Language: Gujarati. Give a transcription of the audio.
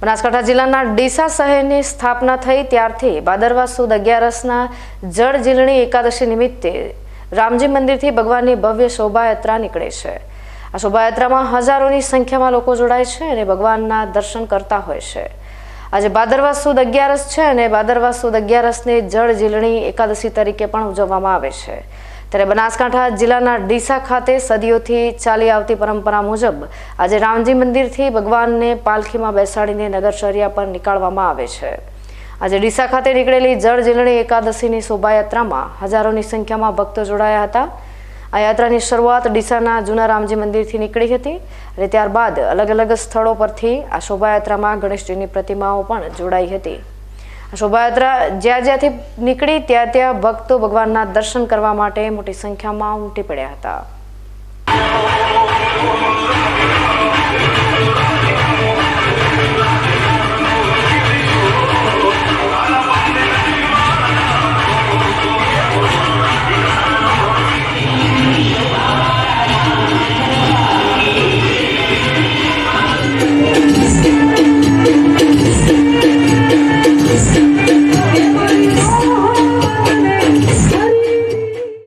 બનાસકાંઠા જિલ્લાના ડીસા શહેરની સ્થાપના થઈ ત્યારથી ભાદરવા સુદ અગિયારસના જળ જીલણી એકાદશી નિમિત્તે રામજી મંદિરથી ભગવાનની ભવ્ય શોભાયાત્રા નીકળે છે. આ શોભાયાત્રામાં હજારોની સંખ્યામાં લોકો જોડાય છે અને ભગવાનના દર્શન કરતા હોય છે. આજે ભાદરવા સુદ અગિયારસ છે અને ભાદરવા સુદ અગિયારસને જળ જીલણી એકાદશી તરીકે પણ ઉજવવામાં આવે છે. ત્યારે બનાસકાંઠા જિલ્લાના ડીસા ખાતે સદીઓથી ચાલી આવતી પરંપરા મુજબ આજે રામજી મંદિરથી ભગવાનને પાલખીમાં બેસાડીને નગરચર્યા પર નીકાળવામાં આવે છે. આજે ડીસા ખાતે નીકળેલી જળ જીલણી એકાદશીની શોભાયાત્રામાં હજારોની સંખ્યામાં ભક્તો જોડાયા હતા. આ યાત્રાની શરૂઆત ડીસાના જૂના રામજી મંદિરથી નીકળી હતી અને ત્યારબાદ અલગ અલગ સ્થળો પરથી આ શોભાયાત્રામાં ગણેશજીની પ્રતિમાઓ પણ જોડાઈ હતી. શોભાયાત્રા જ્યાં જ્યાંથી નીકળી ત્યાં ત્યાં ભક્તો ભગવાનના દર્શન કરવા માટે મોટી સંખ્યામાં ઉમટી પડ્યા હતા.